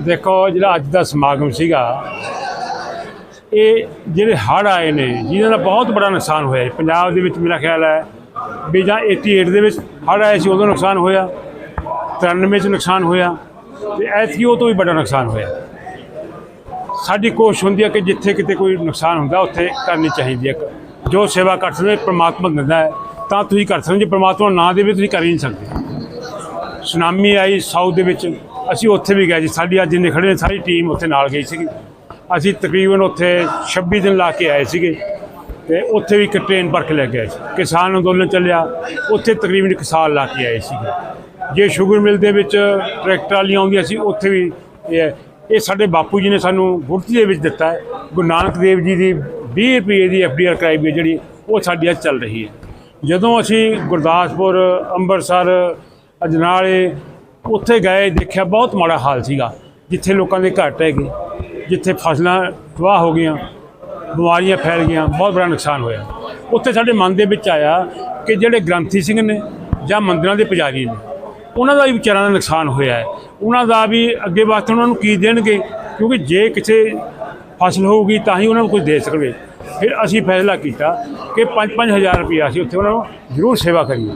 ਦੇਖੋ ਜਿਹੜਾ ਅੱਜ ਦਾ ਸਮਾਗਮ ਸੀਗਾ, ਇਹ ਜਿਹੜੇ ਹੜ੍ਹ ਆਏ ਨੇ, ਜਿਹਨਾਂ ਦਾ ਬਹੁਤ ਬੜਾ ਨੁਕਸਾਨ ਹੋਇਆ ਹੈ ਪੰਜਾਬ ਦੇ ਵਿੱਚ ਮੇਰਾ ਖਿਆਲ ਹੈ ਵੀ ਜਾਂ 88 ਦੇ ਵਿੱਚ ਹੜ੍ਹ ਆਏ ਸੀ, ਉਦੋਂ ਨੁਕਸਾਨ ਹੋਇਆ। 93 ਚ ਨੁਕਸਾਨ ਹੋਇਆ ਤੇ ਐਤਕੀ ਉਹ ਤੋਂ ਵੀ ਬੜਾ ਨੁਕਸਾਨ ਹੋਇਆ। ਸਾਡੀ ਕੋਸ਼ਿਸ਼ ਹੁੰਦੀ ਹੈ ਕਿ ਜਿੱਥੇ ਕਿਤੇ ਕੋਈ ਨੁਕਸਾਨ ਹੁੰਦਾ, ਉੱਥੇ ਕਰਨੀ ਚਾਹੀਦੀ ਹੈ। ਜੋ ਸੇਵਾ ਕਰ ਸਕਦੇ, ਪ੍ਰਮਾਤਮਾ ਦਿੰਦਾ ਹੈ, ਤਾਂ ਤੁਸੀਂ ਕਰ ਸਕਦੇ ਹੋ। ਜੇ ਪ੍ਰਮਾਤਮਾ ਨਾ ਦੇਵੇ, ਤੁਸੀਂ ਕਰ ਹੀ ਨਹੀਂ ਸਕਦੇ। ਸੁਨਾਮੀ ਆਈ ਸਾਊਥ ਦੇ ਵਿੱਚ। ਅਸੀਂ ਉੱਥੇ ਵੀ ਗਏ ਜੀ, ਸਾਡੀ ਅੱਜ ਜਿੰਨੇ ਖੜੇ ਨੇ, ਸਾਰੀ ਟੀਮ ਉੱਥੇ ਨਾਲ ਗਈ ਸੀਗੀ। ਅਸੀਂ ਤਕਰੀਬਨ ਉੱਥੇ 26 ਦਿਨ ਲਾ ਕੇ ਆਏ ਸੀਗੇ ਤੇ ਉੱਥੇ ਵੀ ਇੱਕ ਟ੍ਰੇਨ ਭਰ ਕੇ ਲੈ ਕੇ ਆਏ ਸੀ। ਕਿਸਾਨ ਅੰਦੋਲਨ ਚੱਲਿਆ, ਉੱਥੇ ਤਕਰੀਬਨ ਇੱਕ ਸਾਲ ਲਾ ਕੇ ਆਏ ਸੀਗੇ। ਜੇ ਸ਼ੂਗਰ ਮਿਲ ਦੇ ਵਿੱਚ ਟਰੈਕਟਰ ਵਾਲੀਆਂ ਆਉਂਦੀਆਂ ਸੀ, ਉੱਥੇ ਵੀ ਇਹ ਹੈ। ਇਹ ਸਾਡੇ ਬਾਪੂ ਜੀ ਨੇ ਸਾਨੂੰ ਗੁਰਤੀ ਦੇ ਵਿੱਚ ਦਿੱਤਾ ਹੈ। ਗੁਰੂ ਨਾਨਕ ਦੇਵ ਜੀ ਦੀ 20 ਰੁਪਏ ਦੀ ਐਫਡੀਆਰ ਕਰਾਈ ਵੀ ਹੈ ਜਿਹੜੀ, ਉਹ ਸਾਡੀ ਅੱਜ ਚੱਲ ਰਹੀ ਹੈ। ਜਦੋਂ ਅਸੀਂ ਗੁਰਦਾਸਪੁਰ, ਅੰਮ੍ਰਿਤਸਰ, ਅਜਨਾਲੇ ਉੱਥੇ ਗਏ, ਦੇਖਿਆ ਬਹੁਤ ਮਾੜਾ ਹਾਲ ਸੀਗਾ, ਜਿੱਥੇ ਲੋਕਾਂ ਦੇ ਘਰ ਟਹਿ ਗਏ, ਜਿੱਥੇ ਫਸਲਾਂ ਤਬਾਹ ਹੋ ਗਈਆਂ, ਬਿਮਾਰੀਆਂ ਫੈਲ ਗਈਆਂ, ਬਹੁਤ ਬੜਾ ਨੁਕਸਾਨ ਹੋਇਆ। ਉੱਥੇ ਸਾਡੇ ਮਨ ਦੇ ਵਿੱਚ ਆਇਆ ਕਿ ਜਿਹੜੇ ਗ੍ਰੰਥੀ ਸਿੰਘ ਨੇ ਜਾਂ ਮੰਦਿਰਾਂ ਦੇ ਪੁਜਾਰੀ ਨੇ, ਉਹਨਾਂ ਦਾ ਵੀ ਵਿਚਾਰਾਂ ਦਾ ਨੁਕਸਾਨ ਹੋਇਆ ਹੈ। ਉਹਨਾਂ ਦਾ ਵੀ ਅੱਗੇ ਵਾਸਤੇ ਉਹਨਾਂ ਨੂੰ ਕੀ ਦੇਣਗੇ? ਕਿਉਂਕਿ ਜੇ ਕਿਸੇ ਫਸਲ ਹੋਊਗੀ ਤਾਂ ਹੀ ਉਹਨਾਂ ਨੂੰ ਕੁਝ ਦੇ ਸਕਣਗੇ। ਫਿਰ ਅਸੀਂ ਫੈਸਲਾ ਕੀਤਾ ਕਿ 5-5000 ਰੁਪਇਆ ਅਸੀਂ ਉੱਥੇ ਉਹਨਾਂ ਨੂੰ ਜ਼ਰੂਰ ਸੇਵਾ ਕਰੀਏ।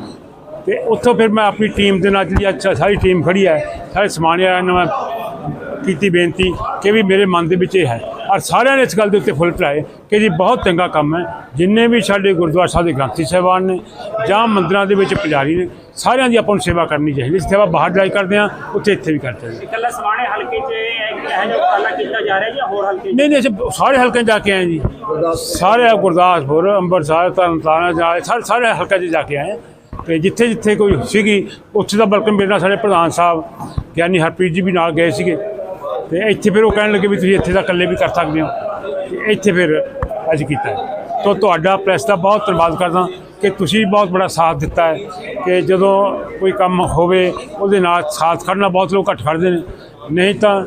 ਤੇ ਉੱਥੋਂ ਫਿਰ ਮੈਂ ਆਪਣੀ ਟੀਮ ਦੇ ਨਾਲ ਜਿਹੜੀ ਅੱਛਾ ਸਾਰੀ ਟੀਮ ਖੜੀ ਹੈ ਸਾਰੇ ਸਮਾਨਿਆ ਨੂੰ ਮੈਂ ਕੀਤੀ ਬੇਨਤੀ ਕਿ ਵੀ ਮੇਰੇ ਮਨ ਦੇ ਵਿੱਚ ਇਹ ਹੈ ਔਰ ਸਾਰਿਆਂ ਨੇ ਇਸ ਗੱਲ ਦੇ ਉੱਤੇ ਫੁੱਲ ਚੜਾਏ ਕਿ ਜੀ ਬਹੁਤ ਚੰਗਾ ਕੰਮ ਹੈ ਜਿੰਨੇ ਵੀ ਸਾਡੇ ਗੁਰਦੁਆਰਾ ਸਾਹਿਬ ਦੇ ਗ੍ਰੰਥੀ ਸਾਹਿਬਾਨ ਨੇ ਜਾਂ ਮੰਦਿਰਾਂ ਦੇ ਵਿੱਚ ਪੁਜਾਰੀ ਨੇ ਸਾਰਿਆਂ ਦੀ ਆਪਾਂ ਨੂੰ ਸੇਵਾ ਕਰਨੀ ਚਾਹੀਦੀ ਜਿੱਥੇ ਆਪਾਂ ਬਾਹਰ ਜਾਈ ਕਰਦੇ ਹਾਂ ਉੱਥੇ ਇੱਥੇ ਵੀ ਕਰਦੇ ਹਾਂ ਇਕੱਲਾ ਸਮਾਣੇ ਹਲਕੇ 'ਚ ਇਹ ਇਹ ਜੋ ਉਪਰਾਲਾ ਕੀਤਾ ਜਾ ਰਿਹਾ ਜਾਂ ਹੋਰ ਹਲਕੇ 'ਚ? ਨਹੀਂ ਨਹੀਂ ਅਸੀਂ ਸਾਰੇ ਹਲਕਿਆਂ 'ਚ ਜਾ ਕੇ ਆਏ ਜੀ ਸਾਰੇ ਗੁਰਦਾਸਪੁਰ ਅੰਮ੍ਰਿਤਸਰ ਤਰਨਤਾਰਨ ਜਾ ਸਾਰੇ ਸਾਰੇ ਹਲਕਿਆਂ 'ਚ ਜਾ ਕੇ ਆਏ ਤੇ ਜਿੱਥੇ ਜਿੱਥੇ ਕੋਈ ਸੀਗੀ, ਉੱਥੇ ਦਾ ਬਲਕਿ ਮੇਰੇ ਨਾਲ ਸਾਡੇ ਪ੍ਰਧਾਨ ਸਾਹਿਬ ਗਿਆਨੀ ਹਰਪ੍ਰੀਤ ਜੀ ਵੀ ਨਾਲ ਗਏ ਸੀਗੇ। ਤੇ ਇੱਥੇ ਫਿਰ ਉਹ ਕਹਿਣ ਲੱਗੇ ਵੀ ਤੁਸੀਂ ਇੱਥੇ ਦਾ ਇਕੱਲੇ ਵੀ ਕਰ ਸਕਦੇ ਹੋ। ਤੇ ਇੱਥੇ ਫਿਰ ਅੱਜ ਕੀਤਾ ਤਾਂ ਤੁਹਾਡਾ ਪ੍ਰੈਸ ਦਾ ਬਹੁਤ ਧੰਨਵਾਦ ਕਰਦਾ ਕਿ ਤੁਸੀਂ ਬਹੁਤ ਬੜਾ ਸਾਥ ਦਿੱਤਾ ਹੈ ਕਿ ਜਦੋਂ ਕੋਈ ਕੰਮ ਹੋਵੇ, ਉਹਦੇ ਨਾਲ ਸਾਥ ਖੜਨਾ ਬਹੁਤ ਲੋਕ ਘੱਟ ਖੜਦੇ ਨੇ। ਨਹੀਂ ਤਾਂ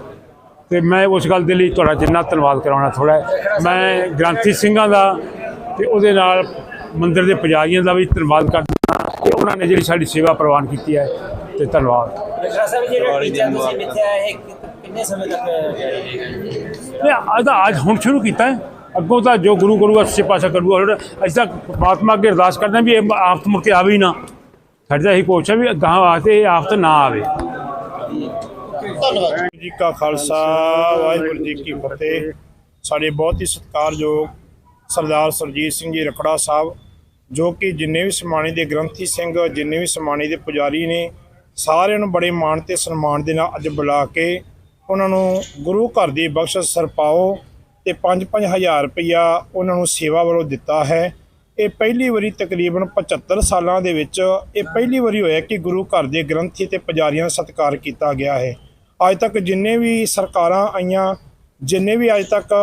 ਤੇ ਮੈਂ ਉਸ ਗੱਲ ਦੇ ਲਈ ਤੁਹਾਡਾ ਜਿੰਨਾ ਧੰਨਵਾਦ ਕਰਾਉਣਾ ਥੋੜਾ ਮੈਂ ਗ੍ਰੰਥੀ ਸਿੰਘਾਂ ਦਾ ਤੇ ਉਹਦੇ ਨਾਲ ਮੰਦਿਰ ਦੇ ਪੁਜਾਰੀਆਂ ਦਾ ਵੀ ਧੰਨਵਾਦ ਕਰਦਾ। ਉਹਨਾਂ ਨੇ ਜਿਹੜੀ ਸਾਡੀ ਸੇਵਾ ਪ੍ਰਵਾਨ ਕੀਤੀ ਹੈ ਤੇ ਧੰਨਵਾਦ। ਰਖੜਾ ਸਾਹਿਬ ਜਿਹੜਾ ਟੀਚਾ ਤੁਸੀਂ ਮਿੱਥਿਆ ਇਹ ਕਿੰਨੇ ਸਮੇਂ ਤੱਕ ਜਾਰੀ ਰਹੇਗਾ ਇਹ ਅੱਜ ਤਾਂ ਅੱਜ ਹੁਣ ਸ਼ੁਰੂ ਕੀਤਾ ਹੈ। ਅੱਗੋਂ ਤਾਂ ਜੋ ਗੁਰੂ ਕਰੂਗਾ ਸੱਚੇ ਪਾਤਸ਼ਾਹ ਕਰੂਗਾ ਹੋਰ ਅਸੀਂ ਤਾਂ ਪਰਮਾਤਮਾ ਅੱਗੇ ਅਰਦਾਸ ਕਰਦੇ ਹਾਂ ਵੀ ਇਹ ਆਫਤ ਮੁੜ ਕੇ ਆਵੇ ਹੀ ਨਾ। ਸਾਡੀ ਇਹੀ ਕੋਸ਼ਿਸ਼ ਹੈ ਵੀ ਗਾਂ ਵਾਸਤੇ ਇਹ ਆਫਤ ਨਾ ਆਵੇ। ਵਾਹਿਗੁਰੂ ਜੀ ਕਾ ਖਾਲਸਾ ਵਾਹਿਗੁਰੂ ਜੀ ਕੀ ਫਤਿਹ। ਸਾਡੇ ਬਹੁਤ ਹੀ ਸਤਿਕਾਰਯੋਗ ਸਰਦਾਰ ਸਰਜੀਤ ਸਿੰਘ ਜੀ ਰਖੜਾ ਸਾਹਿਬ ਜੋ ਕਿ ਜਿੰਨੇ ਵੀ ਸਮਾਣੀ ਦੇ ਗ੍ਰੰਥੀ ਸਿੰਘ, ਜਿੰਨੇ ਵੀ ਸਮਾਣੀ ਦੇ ਪੁਜਾਰੀ ਨੇ, ਸਾਰਿਆਂ ਨੂੰ ਬੜੇ ਮਾਣ ਤੇ ਸਨਮਾਨ ਦੇ ਨਾਲ ਅੱਜ ਬੁਲਾ ਕੇ ਉਹਨਾਂ ਨੂੰ ਗੁਰੂ ਘਰ ਦੀ ਬਖਸ਼ਿਸ਼ ਸਰਪਾਓ ਤੇ 5-5000 ਰੁਪਇਆ ਉਹਨਾਂ ਨੂੰ ਸੇਵਾ ਵੱਲੋਂ ਦਿੱਤਾ ਹੈ। ਇਹ ਪਹਿਲੀ ਵਾਰੀ ਤਕਰੀਬਨ 75 ਸਾਲਾਂ ਦੇ ਵਿੱਚ ਇਹ ਪਹਿਲੀ ਵਾਰੀ ਹੋਇਆ ਕਿ ਗੁਰੂ ਘਰ ਦੇ ਗ੍ਰੰਥੀ ਤੇ ਪੁਜਾਰੀਆਂ ਦਾ ਸਤਿਕਾਰ ਕੀਤਾ ਗਿਆ ਹੈ। ਅੱਜ ਤੱਕ ਜਿੰਨੇ ਵੀ ਸਰਕਾਰਾਂ ਆਈਆਂ, ਜਿੰਨੇ ਵੀ ਅੱਜ ਤੱਕ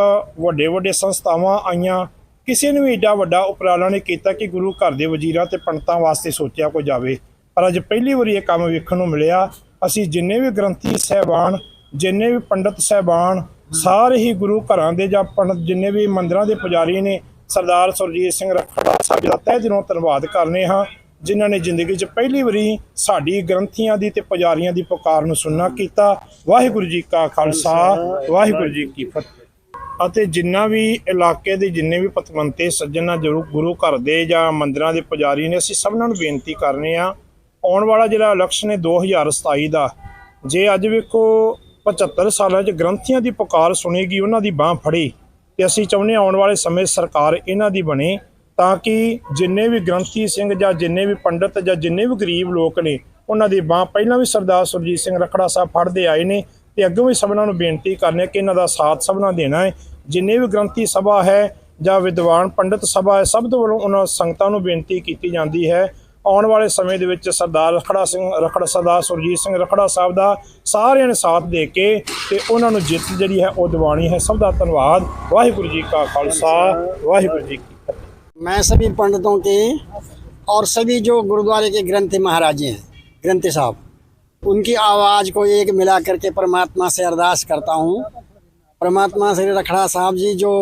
ਵੱਡੇ ਵੱਡੇ ਸੰਸਥਾਵਾਂ ਆਈਆਂ ਕਿਸੇ ਨੇ ਵੀ ਏਡਾ ਵੱਡਾ ਉਪਰਾਲਾ ਨਹੀਂ ਕੀਤਾ ਕਿ ਗੁਰੂ ਘਰ ਦੇ ਵਜ਼ੀਰਾਂ ਤੇ ਪੰਡਤਾਂ ਵਾਸਤੇ ਸੋਚਿਆ ਕੋਈ ਜਾਵੇ। ਪਰ ਅੱਜ ਪਹਿਲੀ ਵਾਰੀ ਇਹ ਕੰਮ ਵੇਖਣ ਨੂੰ ਮਿਲਿਆ। ਅਸੀਂ ਜਿੰਨੇ ਵੀ ਗ੍ਰੰਥੀ ਸਹਿਬਾਨ, ਜਿੰਨੇ ਵੀ ਪੰਡਤ ਸਹਿਬਾਨ, ਸਾਰੇ ਹੀ ਗੁਰੂ ਘਰਾਂ ਦੇ ਜਾਂ ਪੰਡਤ ਜਿੰਨੇ ਵੀ ਮੰਦਰਾਂ ਦੇ ਪੁਜਾਰੀ ਨੇ, ਸਰਦਾਰ ਸੁਰਜੀਤ ਸਿੰਘ ਰੱਖੜਾ ਸਾਹਿਬ ਦਾ ਤਹਿ ਦਿਲੋਂ ਧੰਨਵਾਦ ਕਰਨੇ ਹਾਂ, ਜਿਨ੍ਹਾਂ ਨੇ ਜ਼ਿੰਦਗੀ 'ਚ ਪਹਿਲੀ ਵਾਰੀ ਸਾਡੀ ਗ੍ਰੰਥੀਆਂ ਦੀ ਤੇ ਪੁਜਾਰੀਆਂ ਦੀ ਪੁਕਾਰ ਨੂੰ ਸੁਣਨਾ ਕੀਤਾ। ਵਾਹਿਗੁਰੂ ਜੀ ਕਾ ਖਾਲਸਾ, ਵਾਹਿਗੁਰੂ ਜੀ ਕੀ ਫਤਿਹ। ਅਤੇ ਜਿੰਨਾ ਵੀ ਇਲਾਕੇ ਦੇ ਜਿੰਨੇ ਵੀ ਪਤਵੰਤੇ ਸੱਜਣਾ ਜਰੂਰ ਗੁਰੂ ਘਰ ਦੇ ਜਾਂ ਮੰਦਰਾਂ ਦੇ ਪੁਜਾਰੀ ਨੇ, ਅਸੀਂ ਸਭਨਾਂ ਨੂੰ ਬੇਨਤੀ ਕਰਨੇ ਆ। ਆਉਣ ਵਾਲਾ ਜਿਹੜਾ ਇਲੈਕਸ਼ਨ ਹੈ 2027 ਦਾ, ਜੇ ਅੱਜ ਵੇਖੋ 75 ਸਾਲਾਂ 'ਚ ਗ੍ਰੰਥੀਆਂ ਦੀ ਪੁਕਾਰ ਸੁਣੇਗੀ, ਉਹਨਾਂ ਦੀ ਬਾਹ ਫੜੀ, ਤੇ ਅਸੀਂ ਚਾਹੁੰਦੇ ਹਾਂ ਆਉਣ ਵਾਲੇ ਸਮੇਂ ਸਰਕਾਰ ਇਹਨਾਂ ਦੀ ਬਣੇ, ਤਾਂ ਕਿ ਜਿੰਨੇ ਵੀ ਗ੍ਰੰਥੀ ਸਿੰਘ ਜਾਂ ਜਿੰਨੇ ਵੀ ਪੰਡਤ ਜਾਂ ਜਿੰਨੇ ਵੀ ਗਰੀਬ ਲੋਕ ਨੇ, ਉਹਨਾਂ ਦੀ ਬਾਹ ਪਹਿਲਾਂ ਵੀ ਸਰਦਾਰ ਸੁਰਜੀਤ ਸਿੰਘ ਰਖੜਾ ਸਾਹਿਬ ਫੜਦੇ ਆਏ ਨੇ ਤੇ ਅੱਗੇ ਵੀ ਸਭਨਾਂ ਨੂੰ ਬੇਨਤੀ ਕਰਨੇ ਕਿ ਇਹਨਾਂ ਦਾ ਸਾਥ ਸਭਨਾਂ ਦੇਣਾ ਹੈ ਜਿੰਨੇ ਵੀ ਗ੍ਰੰਥੀ ਸਭਾ ਹੈ ਜਾਂ ਵਿਦਵਾਨ ਪੰਡਤ ਸਭਾ ਹੈ ਸਭ ਤੋਂ ਵੱਲੋਂ ਉਹਨਾਂ ਸੰਗਤਾਂ ਨੂੰ ਬੇਨਤੀ ਕੀਤੀ ਜਾਂਦੀ ਹੈ ਆਉਣ ਵਾਲੇ ਸਮੇਂ ਦੇ ਵਿੱਚ ਸਰਦਾਰ ਰਖੜਾ ਸਿੰਘ ਰਖੜਾ ਸਰਦਾਰ ਸੁਰਜੀਤ ਸਿੰਘ ਰਖੜਾ ਸਾਹਿਬ ਦਾ ਸਾਰਿਆਂ ਨੇ ਸਾਥ ਦੇ ਕੇ ਤੇ ਉਹਨਾਂ ਨੂੰ ਜਿੱਤ ਜਿਹੜੀ ਹੈ ਉਹ ਦਿਵਾਣੀ ਹੈ ਸਭ ਦਾ ਧੰਨਵਾਦ ਵਾਹਿਗੁਰੂ ਜੀ ਕਾ ਖਾਲਸਾ ਵਾਹਿਗੁਰੂ ਜੀ ਕੀ ਫਤਿਹ मैं सभी पंडितों के और सभी जो गुरुद्वारे के ग्रंथी महाराजी हैं ग्रंथी साहब उनकी आवाज़ को एक मिला करके परमात्मा से अरदास करता हूँ। परमात्मा श्री रखड़ा साहब जी जो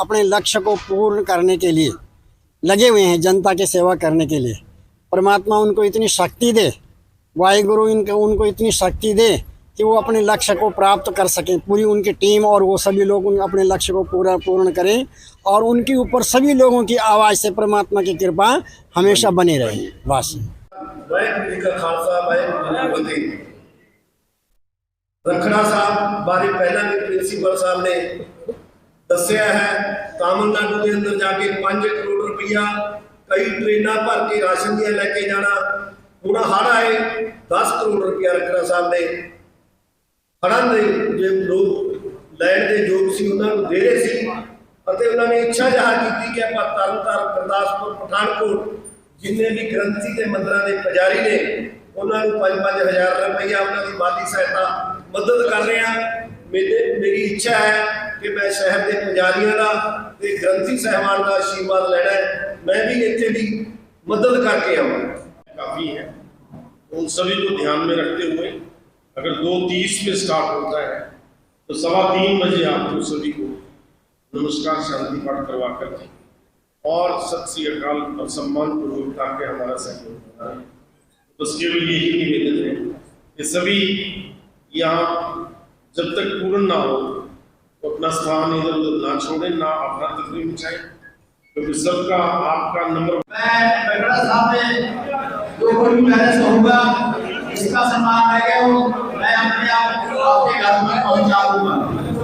अपने लक्ष्य को पूर्ण करने के लिए लगे हुए हैं, जनता की सेवा करने के लिए। परमात्मा उनको इतनी शक्ति दे, वाहिगुरु इनको, उनको इतनी शक्ति दे कि वो अपने लक्ष्य को प्राप्त कर सकें। पूरी उनकी टीम और वो सभी लोग उन अपने लक्ष्य को पूरा, पूर्ण करें और उनके ऊपर सभी लोगों की आवाज़ से परमात्मा की कृपा हमेशा बनी रहे। बस ਵਾਹਿਗੁਰੂ ਜੀ ਕਾ ਖਾਲਸਾ, ਵਾਹਿਗੁਰੂ ਜੀ ਕੀ ਫਤਿਹ। ਰਖੜਾ ਸਾਹਿਬ ਬਾਰੇ ਪਹਿਲਾਂ ਵੀ ਪ੍ਰਿੰਸੀਪਲ ਸਾਹਿਬ ਨੇ ਦੱਸਿਆ ਹੈ, ਤਾਮਿਲਨਾਡੂ ਦੇ ਅੰਦਰ ਜਾ ਕੇ 5 ਕਰੋੜ ਰੁਪਈਆ ਕਈ ਟ੍ਰੇਨਾਂ ਭਰ ਕੇ ਰਾਸ਼ਨ ਦੀਆਂ ਲੈ ਕੇ ਜਾਣਾ, ਹੁਣ ਹੜ ਆਏ 10 ਕਰੋੜ ਰੁਪਇਆ ਰਖੜਾ ਸਾਹਿਬ ਨੇ। ਹੜਾਂ ਦੇ ਜੇ ਲੋਕ ਲੈਣ ਦੇ ਯੋਗ ਸੀ, ਉਹਨਾਂ ਨੂੰ ਦੇ ਰਹੇ ਸੀ, ਅਤੇ ਉਹਨਾਂ ਨੇ ਇੱਛਾ ਜ਼ਾਹਰ ਕੀਤੀ ਕਿ ਆਪਾਂ ਤਰਨਤਾਰਨ ਗੁਰਦਾਸਪੁਰ, ਪਠਾਨਕੋਟ ਜਿੰਨੇ ਵੀ ਗ੍ਰੰਥੀ ਤੇ ਮੰਦਰਾਂ ਦੇ ਪੁਜਾਰੀ ਨੇ ਉਹਨਾਂ ਨੂੰ 5-5000 ਰੁਪਈਆ ਉਹਨਾਂ ਦੀ ਮਾਲੀ ਸਹਾਇਤਾ ਮਦਦ ਕਰ ਰਹੇ ਹਾਂ ਮੇਰੇ ਮੇਰੀ ਇੱਛਾ ਹੈ ਕਿ ਮੈਂ ਸ਼ਹਿਰ ਦੇ ਪੁਜਾਰੀਆਂ ਦਾ ਤੇ ਗ੍ਰੰਥੀ ਸਹਿਬਾਨ ਦਾ ਆਸ਼ੀਰਵਾਦ ਲੈਣਾ ਹੈ ਮੈਂ ਵੀ ਇੱਥੇ ਦੀ ਮਦਦ ਕਰਕੇ ਆਵਾਂ काफ़ी है उन सभी को ध्यान में रखते हुए अगर दो तीस में स्टार्ट होता है तो सवा तीन बजे आपको सभी को नमस्कार शांति पाठ करवा कर और सत अकाल और सम्मान पूर्वक ताकि हमारा सहयोग। तो उसके लिए यही निवेदन है कि सभी यहाँ जब तक पूर्ण ना हो तो अपना स्थान इधर उधर ना छोड़ें, ना अपना तकलीफ़ मचाएँ क्योंकि सबका, आपका नंबर मैं इसका सम्मान मैं अपने आप आपके घर में पहुँचा दूँगा